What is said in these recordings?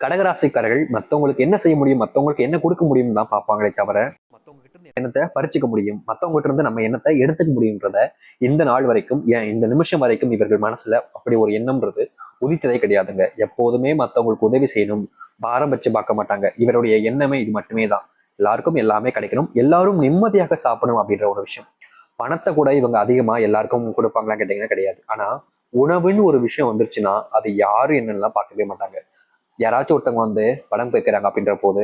கடகராசிக்காரர்கள் மத்தவங்களுக்கு என்ன செய்ய முடியும் மத்தவங்களுக்கு என்ன கொடுக்க முடியும் தான் பார்ப்பாங்களே தவிர மத்தவங்க கிட்ட இருந்து எண்ணத்தை பறிச்சுக்க முடியும் மத்தவங்க கிட்ட இருந்து நம்ம எண்ணத்தை எடுத்துக்க முடியுன்றத இந்த நாள் வரைக்கும் ஏன் இந்த நிமிஷம் வரைக்கும் இவர்கள் மனசுல அப்படி ஒரு எண்ணம்ன்றது உதித்ததே கிடையாதுங்க. எப்போதுமே மத்தவங்களுக்கு உதவி செய்யணும் பாரம்பரிச்சு பார்க்க மாட்டாங்க. இவருடைய எண்ணமே இது மட்டுமே தான். எல்லாருக்கும் எல்லாமே கிடைக்கணும். எல்லாரும் நிம்மதியாக சாப்பிடணும் அப்படின்ற ஒரு விஷயம். பணத்தை கூட இவங்க அதிகமா எல்லாருக்கும் கொடுப்பாங்களான்னு கேட்டீங்கன்னா கிடையாது. ஆனா உணவுன்னு ஒரு விஷயம் வந்துருச்சுன்னா அது யாரும் என்னென்னலாம் பார்க்கவே மாட்டாங்க. யாராச்சும் ஒருத்தவங்க வந்து பணம் கேட்கிறாங்க அப்படின்ற போது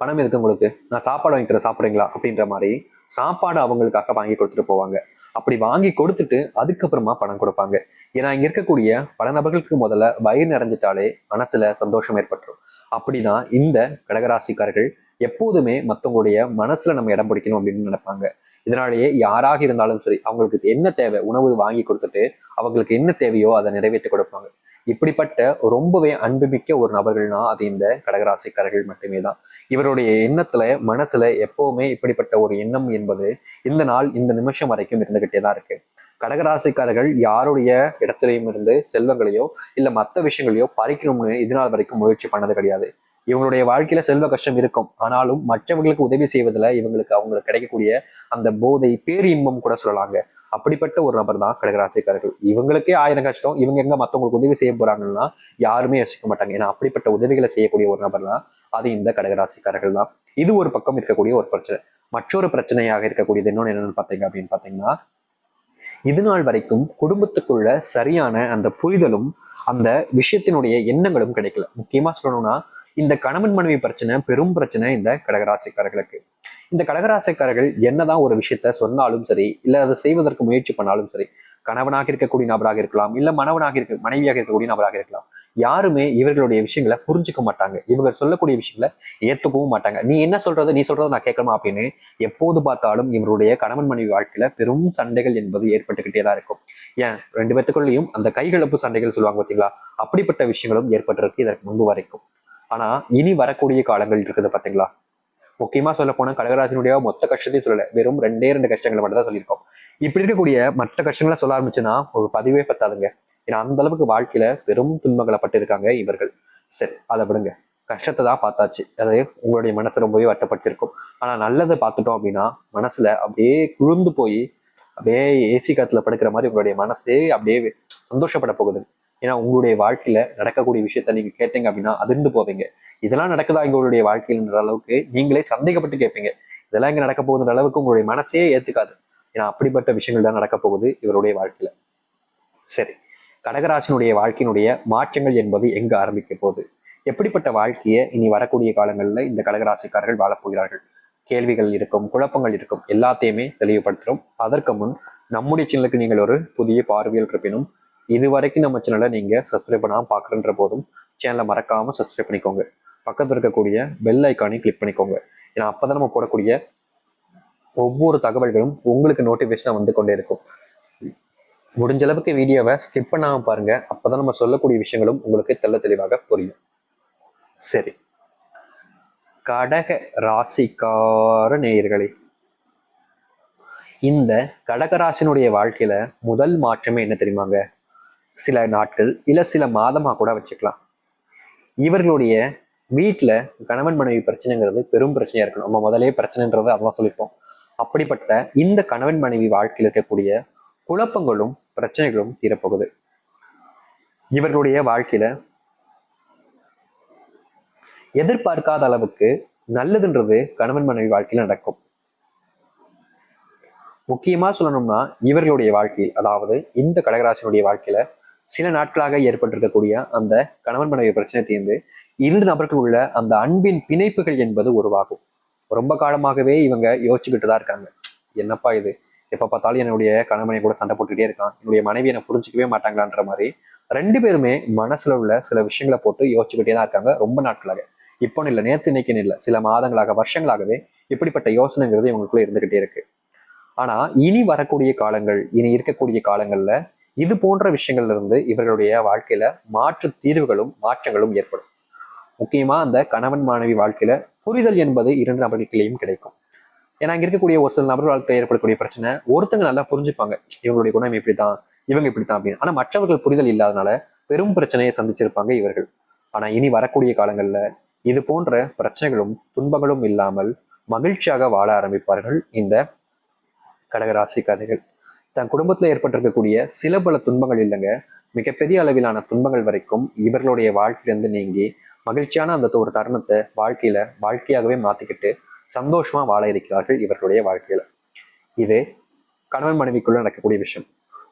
பணம் எதுக்கு உங்களுக்கு? நான் சாப்பாடு வாங்கி தரேன் சாப்பிட்றீங்களா? அப்படின்ற மாதிரி சாப்பாடு அவங்களுக்காக வாங்கி கொடுத்துட்டு போவாங்க. அப்படி வாங்கி கொடுத்துட்டு அதுக்கப்புறமா பணம் கொடுப்பாங்க. ஏன்னா இங்க இருக்கக்கூடிய பல நபர்களுக்கு முதல்ல வயிறு நிறைஞ்சிட்டாலே மனசுல சந்தோஷம் ஏற்பட்டுரும். அப்படிதான் இந்த கடகராசிக்காரர்கள் எப்போதுமே மத்தவங்களுடைய மனசுல நம்ம இடம் பிடிக்கணும் அப்படின்னு நினைப்பாங்க. இதனாலேயே யாராக இருந்தாலும் சரி அவங்களுக்கு என்ன தேவை? உணவு வாங்கி கொடுத்துட்டு அவங்களுக்கு என்ன தேவையோ அதை நிறைவேற்றி கொடுப்பாங்க. இப்படிப்பட்ட ரொம்பவே அன்புமிக்க ஒரு நபர்கள்னா அது இந்த கடகராசிக்காரர்கள் மட்டுமே தான் இவருடைய எண்ணத்துல மனசுல எப்பவுமே இப்படிப்பட்ட ஒரு எண்ணம் என்பது இந்த நாள் இந்த நிமிஷம் வரைக்கும் இருந்துகிட்டே தான் இருக்கு. கடகராசிக்காரர்கள் யாருடைய இடத்துலையும் இருந்து செல்வங்களையோ இல்ல மற்ற விஷயங்களையோ பறிக்கணும்னு இதனால் வரைக்கும் முயற்சி பண்ணது கிடையாது. இவங்களுடைய வாழ்க்கையில செல்வ கஷ்டம் இருக்கும். ஆனாலும் மற்றவங்களுக்கு உதவி செய்வதில் இவங்களுக்கு அவங்களுக்கு கிடைக்கக்கூடிய அந்த போதை பேரின்பம் கூட சொல்லலாங்க. அப்படிப்பட்ட ஒரு நபர் தான் கடகராசிக்காரர்கள். இவங்களுக்கே ஆயிரம் கஷ்டம் இவங்க எங்க மத்தவங்களுக்கு உதவி செய்ய போறாங்கன்னா யாருமே யோசிக்க மாட்டாங்க. ஏன்னா அப்படிப்பட்ட உதவிகளை செய்யக்கூடிய ஒரு நபர் தான் அது இந்த கடகராசிக்காரர்கள் தான். இது ஒரு பக்கம் இருக்கக்கூடிய ஒரு பிரச்சனை. மற்றொரு பிரச்சனையாக இருக்கக்கூடியது இன்னொன்று என்னன்னு பார்த்தீங்க அப்படின்னு பார்த்தீங்கன்னா இது நாள் வரைக்கும் குடும்பத்துக்குள்ள சரியான அந்த புரிதலும் அந்த விஷயத்தினுடைய எண்ணங்களும் கிடைக்கல. முக்கியமா சொல்லணும்னா இந்த கணவன் மனைவி பிரச்சனை பெரும் பிரச்சனை இந்த கடகராசிக்காரர்களுக்கு. இந்த கடகராசிக்காரர்கள் என்னதான் ஒரு விஷயத்த சொன்னாலும் சரி இல்ல அதை செய்வதற்கு முயற்சி பண்ணாலும் சரி கணவனாக இருக்கக்கூடிய நபராக இருக்கலாம் இல்ல மனவனாக இருக்க மனைவியாக இருக்கக்கூடிய நபராக இருக்கலாம் யாருமே இவர்களுடைய விஷயங்களை புரிஞ்சுக்க மாட்டாங்க. இவங்க சொல்லக்கூடிய விஷயங்களை ஏத்துக்கவும் மாட்டாங்க. நீ என்ன சொல்றது? நீ சொல்றதை நான் கேட்கணுமா அப்படின்னு எப்போது பார்த்தாலும் இவருடைய கணவன் மனைவி வாழ்க்கையில பெரும் சண்டைகள் என்பது ஏற்பட்டுக்கிட்டே தான் இருக்கும். ஏன்? ரெண்டு பேத்துக்குள்ளேயும் அந்த கைகலப்பு சண்டைகள் சொல்லுவாங்க பார்த்தீங்களா அப்படிப்பட்ட விஷயங்களும் ஏற்பட்டிருக்கு இதற்கு முன்பு வரைக்கும். ஆனா இனி வரக்கூடிய காலங்கள் இருக்குது பாத்தீங்களா? முக்கியமா சொல்ல போனால் கடகராசினுடைய மொத்த கஷ்டத்தையும் சொல்லலை. வெறும் ரெண்டே ரெண்டு கஷ்டங்களை மட்டும் தான் சொல்லியிருக்கோம். இப்படி இருக்கக்கூடிய மற்ற கஷ்டங்களை சொல்ல ஆரம்பிச்சுன்னா ஒரு பதிவே பத்தாதுங்க. ஏன்னா அந்த அளவுக்கு வாழ்க்கையில பெரும் துன்பங்களை பட்டிருக்காங்க இவர்கள். சரி அதை விடுங்க. கஷ்டத்தை தான் பார்த்தாச்சு. அது உங்களுடைய மனசு ரொம்பவே வட்டப்பட்டிருக்கும் ஆனா நல்லதை பார்த்துட்டோம் அப்படின்னா மனசுல அப்படியே குழுந்து போய் அப்படியே ஏசி காத்துல படுக்கிற மாதிரி உங்களுடைய மனசே அப்படியே சந்தோஷப்பட போகுது. ஏன்னா உங்களுடைய வாழ்க்கையில நடக்கக்கூடிய விஷயத்த நீங்க கேட்டீங்க அப்படின்னா அதிர்ந்து போவீங்க. இதெல்லாம் நடக்குதா எங்களுடைய வாழ்க்கையில்ன்ற அளவுக்கு நீங்களே சந்தேகப்பட்டு கேட்பீங்க இதெல்லாம் இங்க நடக்க போகுதுன்ற அளவுக்கு உங்களுடைய மனசே ஏத்துக்காது. ஏன்னா அப்படிப்பட்ட விஷயங்கள் தான் நடக்க போகுது இவருடைய வாழ்க்கையில. சரி. கடகராசனுடைய வாழ்க்கையினுடைய மாற்றங்கள் என்பது எங்க ஆரம்பிக்க போகுது? எப்படிப்பட்ட வாழ்க்கையை இனி வரக்கூடிய காலங்களில் இந்த கடகராசிக்காரர்கள் வாழப்போகிறார்கள் கேள்விகள் இருக்கும் குழப்பங்கள் இருக்கும் எல்லாத்தையுமே தெளிவுபடுத்துகிறோம் அதற்கு முன் நம்முடைய சேனலுக்கு நீங்கள் ஒரு புதிய பார்வையில் இருப்பினும் இது வரைக்கும் நம்ம சேனலை நீங்கள் சப்ஸ்கிரைப் பண்ணாமல் பார்க்குறன்ற போதும் சேனலை மறக்காமல் சப்ஸ்கிரைப் பண்ணிக்கோங்க. பக்கத்தில் இருக்கக்கூடிய பெல் ஐக்கானையும் கிளிக் பண்ணிக்கோங்க. ஏன்னா அப்போ தான் நம்ம போடக்கூடிய ஒவ்வொரு தகவல்களும் உங்களுக்கு நோட்டிஃபிகேஷனாக வந்து கொண்டே இருக்கும். முடிஞ்ச அளவுக்கு வீடியோவை ஸ்கிப் பாருங்கள் அப்போ தான் நம்ம சொல்லக்கூடிய விஷயங்களும் உங்களுக்கு தெள்ள தெளிவாக புரியும். சரி. கடக ராசிக்கார நேயர்களே இந்த கடகராசினுடைய வாழ்க்கையில முதல் மாற்றமே என்ன தெரியுமாங்க? சில நாட்கள் இல்லை சில மாதமா கூட வச்சுக்கலாம். இவர்களுடைய வீட்டில் கணவன் மனைவி பிரச்சனைங்கிறது பெரும் பிரச்சனையாக இருக்கணும். நம்ம முதலே பிரச்சனைன்றதை அதெல்லாம் சொல்லியிருப்போம் அப்படிப்பட்ட இந்த கணவன் மனைவி வாழ்க்கையில் இருக்கக்கூடிய குழப்பங்களும் பிரச்சனைகளும் தீரப்போகுது. இவர்களுடைய வாழ்க்கையில எதிர்பார்க்காத அளவுக்கு நல்லதுன்றது கணவன் மனைவி வாழ்க்கையில் நடக்கும். முக்கியமா சொல்லணும்னா இவர்களுடைய வாழ்க்கையில் அதாவது இந்த கடகராசனுடைய வாழ்க்கையில சில நாட்களாக ஏற்பட்டிருக்கக்கூடிய அந்த கணவன் மனைவி பிரச்சனை தீர்ந்து இரண்டு நபர்கள் உள்ள அந்த அன்பின் பிணைப்புகள் என்பது உருவாகும். ரொம்ப காலமாகவே இவங்க யோசிச்சுக்கிட்டு தான் இருக்காங்க. என்னப்பா இது? எப்ப பார்த்தாலும் என்னுடைய கணவனை கூட சண்டை போட்டுக்கிட்டே இருக்கான். என்னுடைய மனைவி என்னை புரிஞ்சிக்கவே மாட்டாங்களான்ற மாதிரி ரெண்டு பேருமே மனசுல உள்ள சில விஷயங்களை போட்டு யோசிச்சுக்கிட்டே தான் இருக்காங்க ரொம்ப நாட்களாக. இப்போ இல்லை நேற்று இன்னைக்குன்னு இல்லை சில மாதங்களாக வருஷங்களாகவே இப்படிப்பட்ட யோசனைங்கிறது இவங்களுக்குள்ள இருந்துகிட்டே இருக்கு. ஆனா இனி வரக்கூடிய காலங்கள் இனி இருக்கக்கூடிய காலங்கள்ல இது போன்ற விஷயங்கள்ல இருந்து இவர்களுடைய வாழ்க்கையில மாற்று தீர்வுகளும் மாற்றங்களும் ஏற்படும். முக்கியமா அந்த கணவன் மாணவி வாழ்க்கையில புரிதல் என்பது இரண்டு நபர்களுக்கிலையும் கிடைக்கும். ஏன்னா இங்க இருக்கக்கூடிய ஒரு சில நபர் வாழ்க்கையில் ஏற்படக்கூடிய பிரச்சனை ஒருத்தங்க நல்லா புரிஞ்சுப்பாங்க. இவங்களுடைய குணம் இப்படித்தான் இவங்க இப்படித்தான் அப்படின்னு. ஆனா மற்றவர்கள் புரிதல் இல்லாதனால பெரும் பிரச்சனையை சந்திச்சிருப்பாங்க இவர்கள். ஆனா இனி வரக்கூடிய காலங்கள்ல இது போன்ற பிரச்சனைகளும் துன்பங்களும் இல்லாமல் மகிழ்ச்சியாக வாழ ஆரம்பிப்பார்கள் இந்த கடகராசிக்காரர்கள் தன் குடும்பத்துல ஏற்பட்டிருக்கக்கூடிய சில பல துன்பங்கள் இல்லைங்க. மிகப்பெரிய அளவிலான துன்பங்கள் வரைக்கும் இவர்களுடைய வாழ்க்கையிலிருந்து நீங்கி மகிழ்ச்சியான அந்த ஒரு தருணத்தை வாழ்க்கையில வாழ்க்கையாகவே மாத்திக்கிட்டு சந்தோஷமா வாழ இருக்கிறார்கள் இவர்களுடைய வாழ்க்கையில. இது கணவன் மனைவிக்குள்ள நடக்கக்கூடிய விஷயம்.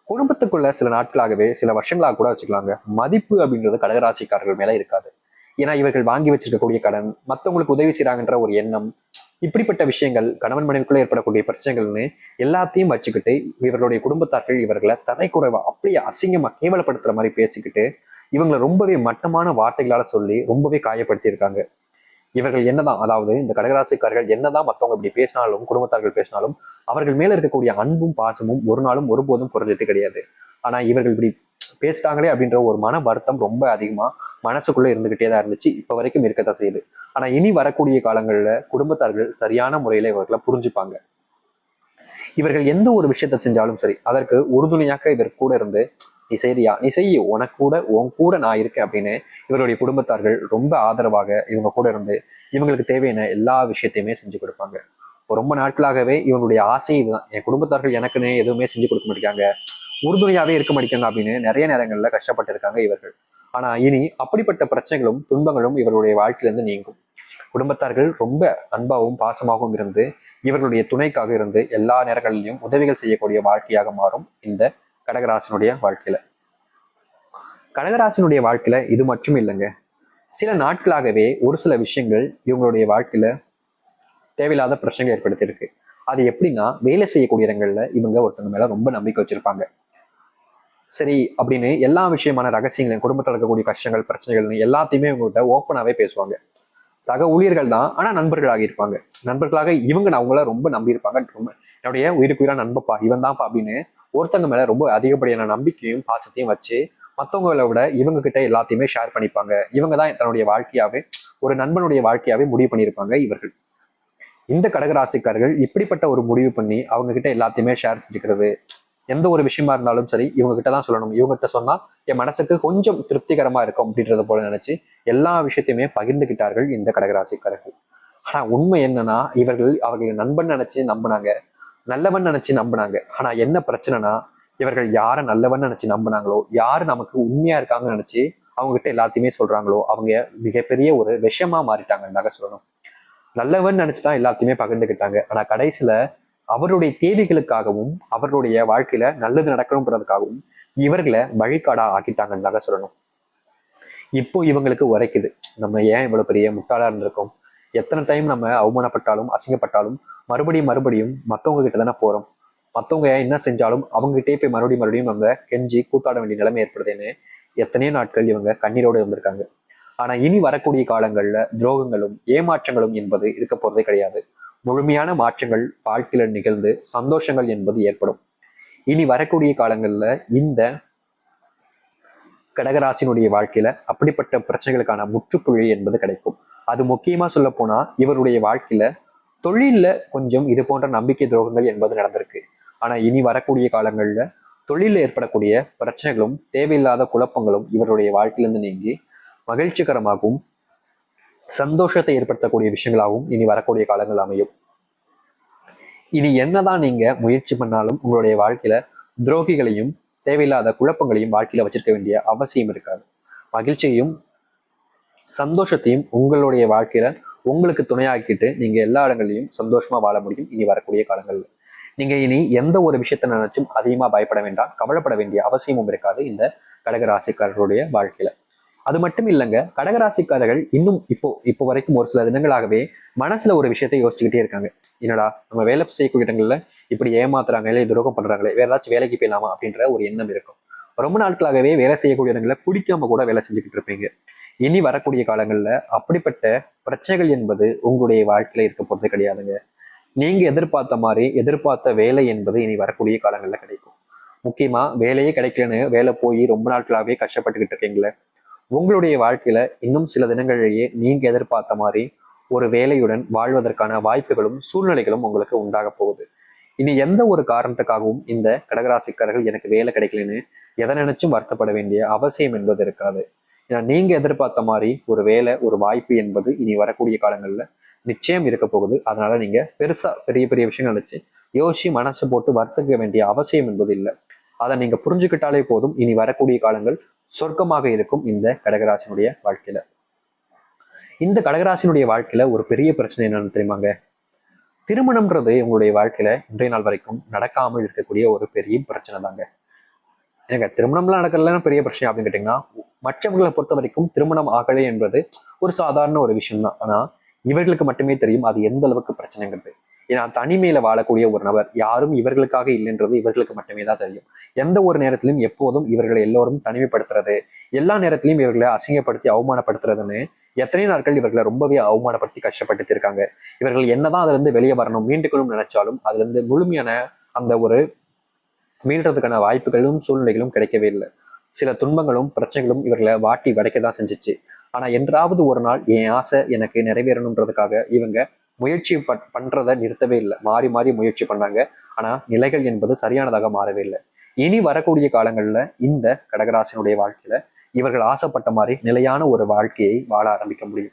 குடும்பத்துக்குள்ள சில நாட்களாகவே சில வருஷங்களாக கூட வச்சுக்கலாங்க. மதிப்பு அப்படின்றது கடகராசிக்காரர்கள் மேல இருக்காது. ஏன்னா இவர்கள் வாங்கி வச்சிருக்கக்கூடிய கடன் மற்றவங்களுக்கு உதவி செய்றாங்கன்ற ஒரு எண்ணம் இப்படிப்பட்ட விஷயங்கள் கணவன் மனைவிக்குள்ளே ஏற்படக்கூடிய பிரச்சனைகள்னு எல்லாத்தையும் வச்சுக்கிட்டு இவர்களுடைய குடும்பத்தார்கள் இவர்களை தலைக்குறைவா அப்படியே அசிங்கமா கேவலப்படுத்துற மாதிரி பேசிக்கிட்டு இவங்களை ரொம்பவே மட்டமான வார்த்தைகளால சொல்லி ரொம்பவே காயப்படுத்தியிருக்காங்க. இவர்கள் என்னதான் அதாவது இந்த கடகராசிக்காரர்கள் என்னதான் மத்தவங்க இப்படி பேசினாலும் குடும்பத்தார்கள் பேசினாலும் அவர்கள் மேல இருக்கக்கூடிய அன்பும் பாசமும் ஒரு நாளும் ஒருபோதும் குறைஞ்சது கிடையாது. ஆனா இவர்கள் இப்படி பேசிட்டாங்களே அப்படின்ற ஒரு மன வருத்தம் ரொம்ப அதிகமா மனசுக்குள்ள இருந்துகிட்டே தான் இருந்துச்சு. இப்ப வரைக்கும் இருக்கத்தான் செய்யுது. ஆனா இனி வரக்கூடிய காலங்கள்ல குடும்பத்தார்கள் சரியான முறையில இவர்களை புரிஞ்சுப்பாங்க. இவர்கள் எந்த ஒரு விஷயத்தை செஞ்சாலும் சரி அதற்கு உறுதுணையாக இவர் கூட இருந்து நீ செய்றியா? நீ செய்ய. உனக்கு கூட உன் கூட நான் இருக்கேன் அப்படின்னு இவருடைய குடும்பத்தார்கள் ரொம்ப ஆதரவாக இவங்க கூட இருந்து இவங்களுக்கு தேவையான எல்லா விஷயத்தையுமே செஞ்சு கொடுப்பாங்க. ரொம்ப நாட்களாகவே இவங்களுடைய ஆசை இதுதான். என் குடும்பத்தார்கள் எனக்குன்னு எதுவுமே செஞ்சு கொடுக்க மாட்டேங்காங்க உறுதுணையாவே இருக்க மாட்டேங்காங்க அப்படின்னு நிறைய நேரங்கள்ல கஷ்டப்பட்டு இருக்காங்க இவர்கள். ஆனா இனி அப்படிப்பட்ட பிரச்சனைகளும் துன்பங்களும் இவருடைய வாழ்க்கையிலிருந்து நீங்கும். குடும்பத்தார்கள் ரொம்ப அன்பாகவும் பாசமாகவும் இருந்து இவர்களுடைய துணைக்காக இருந்து எல்லா நேரங்களிலும் உதவிகள் செய்யக்கூடிய வாழ்க்கையாக மாறும் இந்த கடகராசனுடைய வாழ்க்கையில. கடகராசனுடைய வாழ்க்கையில இது மட்டும் இல்லைங்க. சில நாட்களாகவே ஒரு சில விஷயங்கள் இவங்களுடைய வாழ்க்கையில தேவையில்லாத பிரச்சனைகள் ஏற்படுத்தியிருக்கு. அது எப்படின்னா வேலை செய்யக்கூடிய இடங்கள்ல இவங்க ஒருத்தங்க மேல ரொம்ப நம்பிக்கை வச்சிருப்பாங்க. சரி அப்படின்னு எல்லா விஷயமான ரகசியங்களையும் குடும்பத்தில் இருக்கக்கூடிய கஷ்டங்கள் பிரச்சனைகள்னு எல்லாத்தையுமே இவங்ககிட்ட ஓப்பனாகவே பேசுவாங்க. சக ஊழியர்கள் தான் ஆனால் நண்பர்களாக இருப்பாங்க. நண்பர்களாக இவங்க அவங்கள ரொம்ப நம்பியிருப்பாங்க. ரொம்ப என்னுடைய உயிருக்குயிராக நண்பப்பா இவன் தான்ப்பா அப்படின்னு ஒருத்தங்க மேல ரொம்ப அதிகப்படியான நம்பிக்கையும் பாசத்தையும் வச்சு மற்றவங்களை விட இவங்க கிட்ட எல்லாத்தையுமே ஷேர் பண்ணிப்பாங்க. இவங்க தான் தன்னுடைய வாழ்க்கையாவே ஒரு நண்பனுடைய வாழ்க்கையாவே முடிவு பண்ணியிருப்பாங்க இவர்கள். இந்த கடகராசிக்காரர்கள் இப்படிப்பட்ட ஒரு முடிவு பண்ணி அவங்க கிட்ட எல்லாத்தையுமே ஷேர் செஞ்சுக்கிறது. எந்த ஒரு விஷயமா இருந்தாலும் சரி இவங்க கிட்ட தான் சொல்லணும். இவங்க கிட்ட சொன்னா என் மனசுக்கு கொஞ்சம் திருப்திகரமா இருக்கும் அப்படின்றத போல நினைச்சு எல்லா விஷயத்தையுமே பகிர்ந்துகிட்டார்கள் இந்த கடகராசிக்காரர்கள். ஆனா உண்மை என்னன்னா இவர்கள் அவர்கள் நண்பன் நினைச்சு நம்பினாங்க. நல்லவன் நினைச்சு நம்பினாங்க. ஆனா என்ன பிரச்சனைனா இவர்கள் யாரை நல்லவன் நினைச்சு நம்பினாங்களோ யாரு நமக்கு உண்மையா இருக்காங்கன்னு நினைச்சு அவங்க கிட்ட எல்லாத்தையுமே சொல்றாங்களோ அவங்க மிகப்பெரிய ஒரு விஷமா மாறிட்டாங்கன்னாக சொல்லணும். நல்லவன் நினைச்சுதான் எல்லாத்தையுமே பகிர்ந்துக்கிட்டாங்க ஆனா கடைசியில அவருடைய தேவைகளுக்காகவும் அவர்களுடைய வாழ்க்கையில நல்லது நடக்கணும்ன்றதுக்காகவும் இவர்களை வழிகாடா ஆக்கிட்டாங்கன்னு சொல்லணும். இப்போ இவங்களுக்கு உரைக்குது. நம்ம ஏன் இவ்வளவு பெரிய முட்டாளா இருந்திருக்கோம்? எத்தனை டைம் நம்ம அவமானப்பட்டாலும் அசிங்கப்பட்டாலும் மறுபடியும் மறுபடியும் மத்தவங்க கிட்ட தானே போறோம்? மத்தவங்க என்ன செஞ்சாலும் அவங்ககிட்டே போய் மறுபடியும் மறுபடியும் நம்ம கெஞ்சி கூத்தாட வேண்டிய நிலைமை ஏற்படுதுன்னு எத்தனையோ நாட்கள் இவங்க கண்ணீரோடு இருந்திருக்காங்க. ஆனா இனி வரக்கூடிய காலங்கள்ல துரோகங்களும் ஏமாற்றங்களும் என்பது இருக்க போறதே கிடையாது. முழுமையான மாற்றங்கள் வாழ்க்கையில நிகழ்ந்து சந்தோஷங்கள் என்பது ஏற்படும். இனி வரக்கூடிய காலங்கள்ல இந்த கடகராசினுடைய வாழ்க்கையில அப்படிப்பட்ட பிரச்சனைகளுக்கான முற்றுப்புள்ளி என்பது கிடைக்கும். அது முக்கியமா சொல்ல போனா இவருடைய வாழ்க்கையில தொழில்ல கொஞ்சம் இது போன்ற நம்பிக்கை துரோகங்கள் என்பது நடந்திருக்கு. ஆனா இனி வரக்கூடிய காலங்கள்ல தொழிலில் ஏற்படக்கூடிய பிரச்சனைகளும் தேவையில்லாத குழப்பங்களும் இவருடைய வாழ்க்கையிலிருந்து நீங்கி மகிழ்ச்சிகரமாகவும் சந்தோஷத்தை ஏற்படுத்தக்கூடிய விஷயங்களாகவும் இனி வரக்கூடிய காலங்கள் அமையும். இனி என்னதான் நீங்க முயற்சி பண்ணாலும் உங்களுடைய வாழ்க்கையில துரோகிகளையும் தேவையில்லாத குழப்பங்களையும் வாழ்க்கையில வச்சிருக்க வேண்டிய அவசியம் இருக்காது. மகிழ்ச்சியையும் சந்தோஷத்தையும் உங்களுடைய வாழ்க்கையில உங்களுக்கு துணையாக்கிட்டு நீங்க எல்லா இடங்களையும் சந்தோஷமா வாழ முடியும் இனி வரக்கூடிய காலங்கள்ல. நீங்க இனி எந்த ஒரு விஷயத்த நினைச்சும் அதிகமா பயப்பட வேண்டாம் கவலைப்பட வேண்டிய அவசியமும் இருக்காது இந்த கடகராசிக்காரர்களுடைய வாழ்க்கையில. அது மட்டும் இல்லைங்க கடகராசிக்காரர்கள் இன்னும் இப்போ இப்போ வரைக்கும் ஒரு சில தினங்களாகவே மனசுல ஒரு விஷயத்தை யோசிச்சுக்கிட்டே இருக்காங்க. என்னடா நம்ம வேலை செய்யக்கூடிய இடங்கள்ல இப்படி ஏமாத்துறாங்க இல்லை துரோகம் பண்றாங்களே வேற ஏதாச்சும் வேலைக்கு போயிடலாமா அப்படின்ற ஒரு எண்ணம் இருக்கும். ரொம்ப நாட்களாகவே வேலை செய்யக்கூடிய இடங்களை பிடிக்காம கூட வேலை செஞ்சுக்கிட்டு இருப்பீங்க. இனி வரக்கூடிய காலங்கள்ல அப்படிப்பட்ட பிரச்சனைகள் என்பது உங்களுடைய வாழ்க்கையில இருக்க போறது கிடையாதுங்க. நீங்க எதிர்பார்த்த மாதிரி எதிர்பார்த்த வேலை என்பது இனி வரக்கூடிய காலங்கள்ல கிடைக்கும். முக்கியமா வேலையே கிடைக்கலன்னு வேலை போய் ரொம்ப நாட்களாகவே கஷ்டப்பட்டுக்கிட்டு இருக்கீங்களே உங்களுடைய வாழ்க்கையில இன்னும் சில தினங்களிலேயே நீங்க எதிர்பார்த்த மாதிரி ஒரு வேலையுடன் வாழ்வதற்கான வாய்ப்புகளும் சூழ்நிலைகளும் உங்களுக்கு உண்டாக போகுது. இனி எந்த ஒரு காரணத்துக்காகவும் இந்த கடகராசிக்காரர்கள் எனக்கு வேலை கிடைக்கலன்னு எதை நினைச்சும் வருத்தப்பட வேண்டிய அவசியம் என்பது இருக்காது. ஏன்னா நீங்க எதிர்பார்த்த மாதிரி ஒரு வேலை ஒரு வாய்ப்பு என்பது இனி வரக்கூடிய காலங்கள்ல நிச்சயம் இருக்க போகுது. அதனால நீங்க பெருசா பெரிய பெரிய விஷயங்கள் நினைச்சு யோசிச்சு மனசு போட்டு வருத்திக்க வேண்டிய அவசியம் என்பது இல்லை. அதை நீங்க புரிஞ்சுக்கிட்டாலே போதும். இனி வரக்கூடிய காலங்கள் சொர்க்கமாக இருக்கும் இந்த கடகராசினுடைய வாழ்க்கையில. இந்த கடகராசினுடைய வாழ்க்கையில ஒரு பெரிய பிரச்சனை என்னன்னு தெரியுமாங்க? திருமணம்ன்றது உங்களுடைய வாழ்க்கையில இன்றைய நாள் வரைக்கும் நடக்காமல் இருக்கக்கூடிய ஒரு பெரிய பிரச்சனை தாங்க. எனக்கு திருமணம்லாம் நடக்கலன்னா பெரிய பிரச்சனை அப்படின்னு கேட்டீங்கன்னா மற்றவர்களை பொறுத்த வரைக்கும் திருமணம் ஆகலை என்பது ஒரு சாதாரண ஒரு விஷயம் தான் ஆனா இவர்களுக்கு மட்டுமே தெரியும் அது எந்த அளவுக்கு பிரச்சனைங்கிறது. ஏன்னா தனிமையில வாழக்கூடிய ஒரு நபர் யாரும் இவர்களுக்காக இல்லைன்றது இவர்களுக்கு மட்டுமே தான் தெரியும். எந்த ஒரு நேரத்திலும் எப்போதும் இவர்களை எல்லோரும் தனிமைப்படுத்துறது எல்லா நேரத்திலையும் இவர்களை அசிங்கப்படுத்தி அவமானப்படுத்துறதுன்னு எத்தனை நாட்கள் இவர்களை ரொம்பவே அவமானப்படுத்தி கஷ்டப்பட்டு இருக்காங்க. இவர்கள் என்னதான் அதுல இருந்து வெளியே வரணும் மீண்டுக்கணும் நினைச்சாலும் அதுல இருந்து முழுமையான அந்த ஒரு மீள்றதுக்கான வாய்ப்புகளும் சூழ்நிலைகளும் கிடைக்கவே இல்லை. சில துன்பங்களும் பிரச்சனைகளும் இவர்களை வாட்டி வடைக்க தான் செஞ்சுச்சு. ஆனா என்றாவது ஒரு நாள் என் ஆசை எனக்கு நிறைவேறணுன்றதுக்காக இவங்க முயற்சி ப- பண்றதை நிறுத்தவே இல்லை. மாறி மாறி முயற்சி பண்ணாங்க ஆனா நிலைகள் என்பது சரியானதாக மாறவே இல்லை. இனி வரக்கூடிய காலங்கள்ல இந்த கடகராசினுடைய வாழ்க்கையில இவர்கள் ஆசைப்பட்ட மாதிரி நிலையான ஒரு வாழ்க்கையை வாழ ஆரம்பிக்க முடியும்.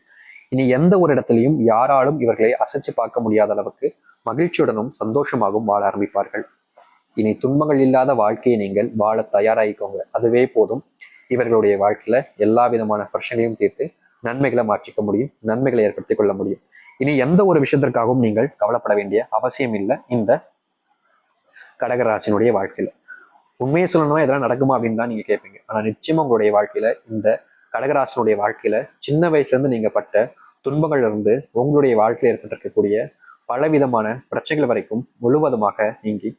இனி எந்த ஒரு இடத்துலையும் யாராலும் இவர்களை அசைச்சு பார்க்க முடியாத அளவுக்கு மகிழ்ச்சியுடனும் சந்தோஷமாகவும் வாழ ஆரம்பிப்பார்கள். இனி துன்பங்கள் இல்லாத வாழ்க்கையை நீங்கள் வாழ தயாராகிக்கோங்க. அதுவே போதும். இவர்களுடைய வாழ்க்கையில எல்லா விதமான பிரச்சனையும் தீர்த்து நன்மைகளை மாற்றிக்க முடியும். நன்மைகளை ஏற்படுத்திக் கொள்ள முடியும். இனி எந்த ஒரு விஷயத்திற்காகவும் நீங்கள் கவலைப்பட வேண்டிய அவசியம் இல்லை இந்த கடகராசினுடைய வாழ்க்கையில. உண்மையை சொல்லணும்னா இதெல்லாம் நடக்குமா அப்படின்னு தான் நீங்க கேட்பீங்க ஆனா நிச்சயமா உங்களுடைய வாழ்க்கையில இந்த கடகராசனுடைய வாழ்க்கையில சின்ன வயசுல இருந்து நீங்க பட்ட துன்பங்கள்ல இருந்து உங்களுடைய வாழ்க்கையில ஏற்பட்டிருக்கக்கூடிய பலவிதமான பிரச்சனைகள் வரைக்கும் முழுவதுமாக நீங்கி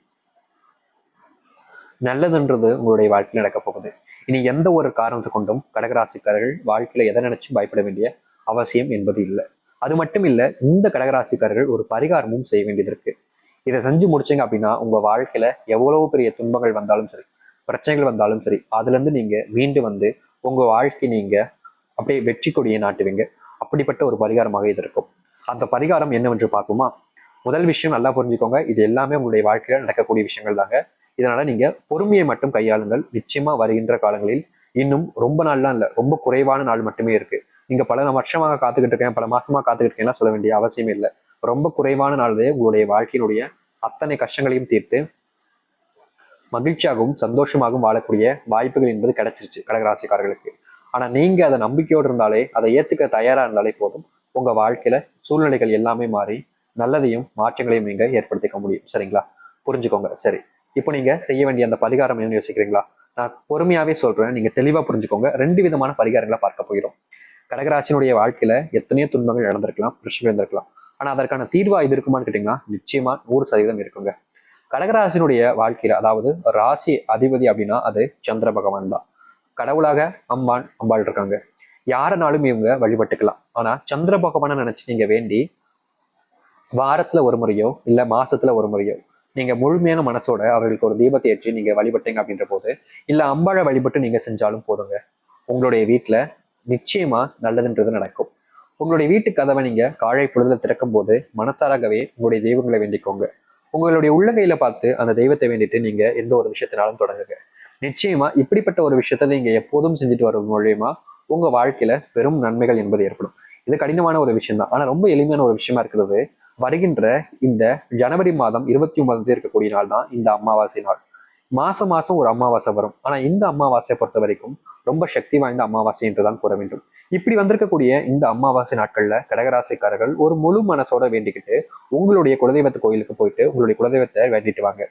நல்லதுன்றது உங்களுடைய வாழ்க்கையில் நடக்க போகுது. இனி எந்த ஒரு காரணத்தை கொண்டும் கடகராசிக்காரர்கள் வாழ்க்கையில எதை நினைச்சும் பயப்பட வேண்டிய அவசியம் என்பது இல்லை. அது மட்டும் இல்லை இந்த கடகராசிக்காரர்கள் ஒரு பரிகாரமும் செய்ய வேண்டியது இருக்கு. இதை செஞ்சு முடிச்சீங்க அப்படின்னா உங்க வாழ்க்கையில எவ்வளவு பெரிய துன்பங்கள் வந்தாலும் சரி பிரச்சனைகள் வந்தாலும் சரி அதுலேருந்து நீங்க மீண்டு வந்து உங்க வாழ்க்கை நீங்க அப்படியே வெற்றி கொடியை நாட்டுவீங்க. அப்படிப்பட்ட ஒரு பரிகாரமாக இது இருக்கும். அந்த பரிகாரம் என்னவென்று பார்ப்போமா? முதல் விஷயம் நல்லா புரிஞ்சுக்கோங்க. இது எல்லாமே உங்களுடைய வாழ்க்கையில நடக்கக்கூடிய விஷயங்கள் தாங்க. இதனால நீங்க பொறுமையை மட்டும் கையாளுங்கள். நிச்சயமா வருகின்ற காலங்களில் இன்னும் ரொம்ப நாள்லாம் இல்லை ரொம்ப குறைவான நாள் மட்டுமே இருக்கு. நீங்க பல வருஷமாக காத்துக்கிட்டு இருக்கேன் பல மாசமா காத்துக்கிட்டு இருக்கேன்லாம் சொல்ல வேண்டிய அவசியம் இல்லை. ரொம்ப குறைவான நாளிலே உங்களுடைய வாழ்க்கையினுடைய அத்தனை கஷ்டங்களையும் தீர்த்து மகிழ்ச்சியாகவும் சந்தோஷமாகவும் வாழக்கூடிய வாய்ப்புகள் என்பது கிடைச்சிருச்சு கடகராசிக்காரர்களுக்கு. ஆனா நீங்க அதை நம்பிக்கையோடு இருந்தாலே அதை ஏத்துக்க தயாரா இருந்தாலே போதும். உங்க வாழ்க்கையில சூழ்நிலைகள் எல்லாமே மாறி நல்லதையும் மாற்றங்களையும் நீங்க ஏற்படுத்திக்க முடியும். சரிங்களா? புரிஞ்சுக்கோங்க. சரி. இப்போ நீங்க செய்ய வேண்டிய அந்த பரிகாரம் என்னன்னு யோசிக்கிறீங்களா? நான் பொறுமையாவே சொல்றேன். நீங்க தெளிவா புரிஞ்சுக்கோங்க. ரெண்டு விதமான பரிகாரங்களை பார்க்க போகிறோம். கடகராசினுடைய வாழ்க்கையில எத்தனையோ துன்பங்கள் நடந்திருக்கலாம் பிரச்சனை இருந்திருக்கலாம். ஆனா அதற்கான தீர்வா இது இருக்குமான்னு கேட்டீங்கன்னா நிச்சயமா நூறு சதவீதம் இருக்குங்க. கடகராசினுடைய வாழ்க்கையில அதாவது ராசி அதிபதி அப்படின்னா அது சந்திர பகவான் தான். கடவுளாக அம்பான் அம்பாள் இருக்காங்க. யாரனாலும் இவங்க வழிபட்டுக்கலாம். ஆனா சந்திர பகவானை நினைச்சு நீங்க வேண்டி வாரத்துல ஒரு முறையோ இல்ல மாசத்துல ஒரு முறையோ நீங்க முழுமையான மனசோட அவர்களுக்கு ஒரு தீபத்தை ஏற்றி நீங்க வழிபட்டீங்க அப்படின்ற போது இல்ல அம்பாளை வழிபட்டு நீங்க செஞ்சாலும் போதுங்க. உங்களுடைய வீட்டுல நிச்சயமா நல்லதுன்றது நடக்கும். உங்களுடைய வீட்டு கதவை நீங்க காழை பொழுதுல திறக்கும் போது மனசாராகவே உங்களுடைய தெய்வங்களை வேண்டிக்கோங்க. உங்களுடைய உள்ளங்கையில பார்த்து அந்த தெய்வத்தை வேண்டிட்டு நீங்க எந்த ஒரு விஷயத்தினாலும் தொடங்குங்க. நிச்சயமா இப்படிப்பட்ட ஒரு விஷயத்த நீங்க எப்போதும் செஞ்சுட்டு வரும் மூலியமா உங்க வாழ்க்கையில பெரும் நன்மைகள் என்பது ஏற்படும். இது கடினமான ஒரு விஷயம் தான் ஆனா ரொம்ப எளிமையான ஒரு விஷயமா இருக்கிறது. வருகின்ற இந்த ஜனவரி மாதம் இருபத்தி ஒன்பதாம் தேதி இருக்கக்கூடிய நாள் தான் இந்த அமாவாசை நாள். மாசம் மாசம் ஒரு அமாவாசை வரும். ஆனா இந்த அமாவாசையை பொறுத்த வரைக்கும் ரொம்ப சக்தி வாய்ந்த அமாவாசை என்றுதான் கூற வேண்டும். இப்படி வந்திருக்கக்கூடிய இந்த அமாவாசை நாட்கள்ல கடகராசிக்காரர்கள் ஒரு முழு மனசோட வேண்டிக்கிட்டு உங்களுடைய குலதெய்வத்து கோயிலுக்கு போயிட்டு உங்களுடைய குலதெய்வத்தை வேண்டிட்டு வாங்க.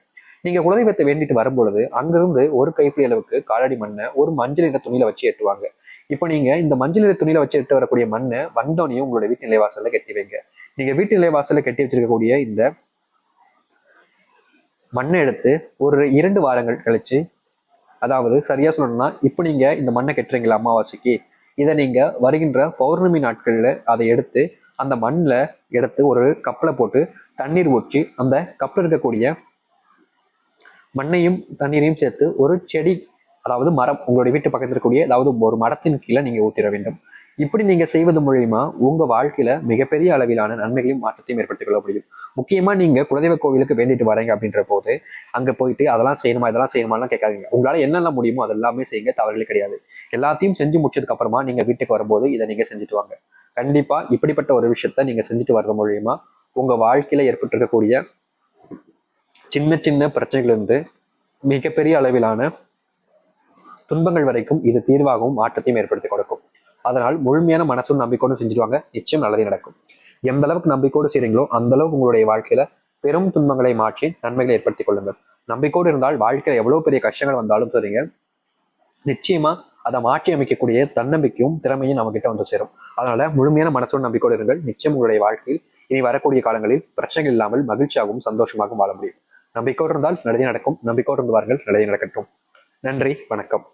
நீங்க குலதெய்வத்தை வேண்டிட்டு வரும்பொழுது அங்கிருந்து ஒரு கைப்பிடி அளவுக்கு காலடி மண்ணை ஒரு மஞ்சள் நிற துணியில வச்சு எட்டுவாங்க. இப்போ நீங்க இந்த மஞ்சள் நிற துணியில வச்சு எட்டு வரக்கூடிய மண்ணை வந்தோனையும் உங்களுடைய வீட்டு நிலைவாசல்ல கட்டி வைங்க. நீங்க வீட்டு நிலைவாசல்ல கட்டி வச்சிருக்கக்கூடிய இந்த மண்ணை எடுத்து ஒரு இரண்டு வாரங்கள் கழிச்சு அதாவது சரியா சொல்லணும்னா இப்போ நீங்க இந்த மண்ணை கட்டுறீங்களா அமாவாசைக்கு? இதை நீங்க வருகின்ற பௌர்ணமி நாட்கள்ல அதை எடுத்து அந்த மண்ணில் எடுத்து ஒரு கப்பில் போட்டு தண்ணீர் ஊற்றி அந்த கப்பில் இருக்கக்கூடிய மண்ணையும் தண்ணீரையும் சேர்த்து ஒரு செடி அதாவது மரம் உங்களுடைய வீட்டு பக்கத்தில் இருக்கக்கூடிய அதாவது ஒரு மரத்தின் கீழே நீங்கள் ஊற்றிட வேண்டும். இப்படி நீங்க செய்வது மூலியமா உங்க வாழ்க்கையில மிகப்பெரிய அளவிலான நன்மைகளையும் மாற்றத்தையும் ஏற்படுத்திக் கொள்ள முடியும். முக்கியமா நீங்க குலதெய்வ கோவிலுக்கு வேண்டிட்டு வரீங்க அப்படின்ற போது அங்க போயிட்டு அதெல்லாம் செய்யணுமா இதெல்லாம் செய்யணுமாலாம் கேட்காதீங்க. உங்களால என்னெல்லாம் முடியுமோ அதெல்லாமே செய்யுங்க தவறுகளே கிடையாது. எல்லாத்தையும் செஞ்சு முடிச்சதுக்கு அப்புறமா நீங்க வீட்டுக்கு வரும்போது இதை நீங்க செஞ்சுட்டு வாங்க. கண்டிப்பா இப்படிப்பட்ட ஒரு விஷயத்த நீங்க செஞ்சுட்டு வர்றது மூலியமா உங்க வாழ்க்கையில ஏற்பட்டிருக்கக்கூடிய சின்ன சின்ன பிரச்சனைகள் இருந்து மிகப்பெரிய அளவிலான துன்பங்கள் வரைக்கும் இது தீர்வாகவும் மாற்றத்தையும் ஏற்படுத்தி கொடுக்கும் அதனால் முழுமையான மனசும் நம்பிக்கையோடு செஞ்சுடுவாங்க நிச்சயம் நல்லதே நடக்கும். எந்த அளவுக்கு நம்பிக்கையோடு செய்றீங்களோ அந்த அளவுக்கு உங்களுடைய வாழ்க்கையில பெரும் துன்பங்களை மாற்றி நன்மைகளை ஏற்படுத்திக் கொள்ளுங்கள். நம்பிக்கையோடு இருந்தால் வாழ்க்கையில எவ்வளவு பெரிய கஷ்டங்கள் வந்தாலும் சரிங்க. நிச்சயமா அதை மாற்றி அமைக்கக்கூடிய தன்னம்பிக்கையும் திறமையும் நம்ம கிட்ட வந்து சேரும். அதனால முழுமையான மனசோடு நம்பிக்கையோடு இருங்கள். நிச்சயம் உங்களுடைய வாழ்க்கையில் இனி வரக்கூடிய காலங்களில் பிரச்சனைகள் இல்லாமல் மகிழ்ச்சியாகவும் சந்தோஷமாகவும் வாழ முடியும். நம்பிக்கையோடு இருந்தால் நல்லதே நடக்கும். நம்பிக்கையோடு இருந்து வாருங்கள் நல்லதே நடக்கட்டும். நன்றி வணக்கம்.